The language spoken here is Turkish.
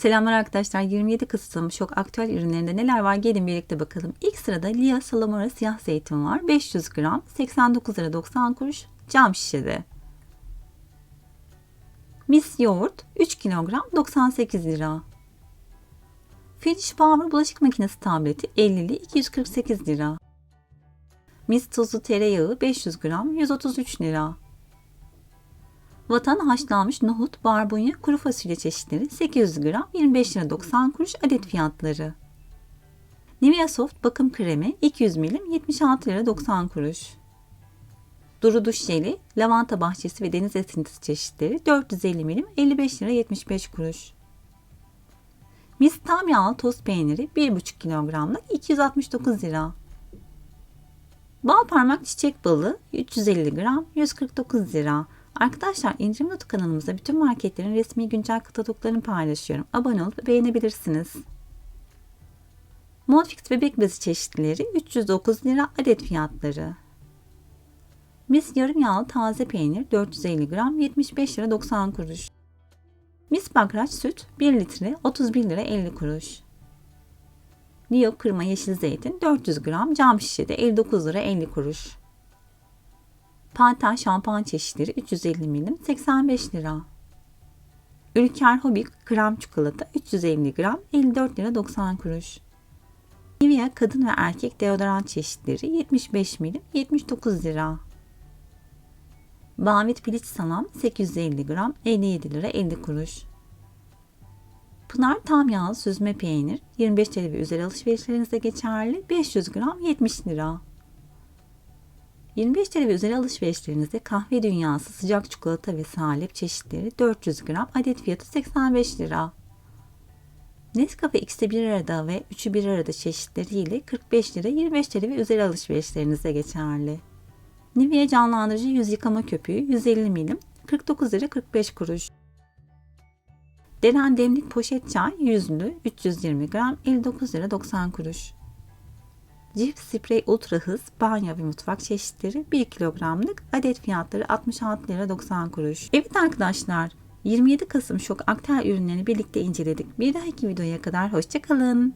Selamlar arkadaşlar. 27 Kasım şok aktüel ürünlerinde neler var gelin birlikte bakalım. İlk sırada Lia Salamora siyah zeytin var. 500 gram 89 lira 90 kuruş cam şişede. Mis yoğurt 3 kilogram 98 lira. Finish Power bulaşık makinesi tableti 50'li 248 lira. Mis tuzlu tereyağı 500 gram 133 lira. Vatan haşlanmış nohut, barbunya, kuru fasulye çeşitleri 800 gram 25 lira 90 kuruş adet fiyatları. Nivea Soft bakım kremi 200 milim 76 lira 90 kuruş. Duru duş jeli, lavanta bahçesi ve deniz esintisi çeşitleri 450 milim 55 lira 75 kuruş. Mis tam yağlı toz peyniri 1,5 kilogramlık 269 lira. Bal parmak çiçek balı 350 gram 149 lira. Arkadaşlar indirim notu kanalımızda bütün marketlerin resmi güncel kataloglarını paylaşıyorum. Abone olup beğenebilirsiniz. Modfix bebek bezi çeşitleri 309 lira adet fiyatları. Mis yarım yağlı taze peynir 450 gram 75 lira 90 kuruş. Mis bakraç süt 1 litre 31 lira 50 kuruş. Nio kırma yeşil zeytin 400 gram cam şişede 59 lira 50 kuruş. Panten şampuan çeşitleri 350 milim 85 lira. Ülker Hobi krem çikolata 350 gram 54 lira 90 kuruş. Nivea kadın ve erkek deodorant çeşitleri 75 milim 79 lira. Bavit piliç salam 850 gram 57 lira 50 kuruş. Pınar tam yağlı süzme peynir 25 TL ve üzeri alışverişlerinizde geçerli 500 gram 70 lira. 25 TL ve üzeri alışverişlerinizde kahve dünyası sıcak çikolata ve salep çeşitleri 400 gram adet fiyatı 85 lira. Nescafe X'te 1 arada ve 3'ü 1 arada çeşitleriyle 45 lira 25 TL ve üzeri alışverişlerinizde geçerli. Nivea canlandırıcı yüz yıkama köpüğü 150 milim 49 lira 45 kuruş. Deren demlik poşet çay yüzlü 320 gram 59 lira 90 kuruş. Cilt sprey ultra hız banyo ve mutfak çeşitleri 1 kilogramlık adet fiyatları 66 lira 90 kuruş. Evet arkadaşlar 27 Kasım şok aktel ürünlerini birlikte inceledik. Bir dahaki videoya kadar hoşçakalın.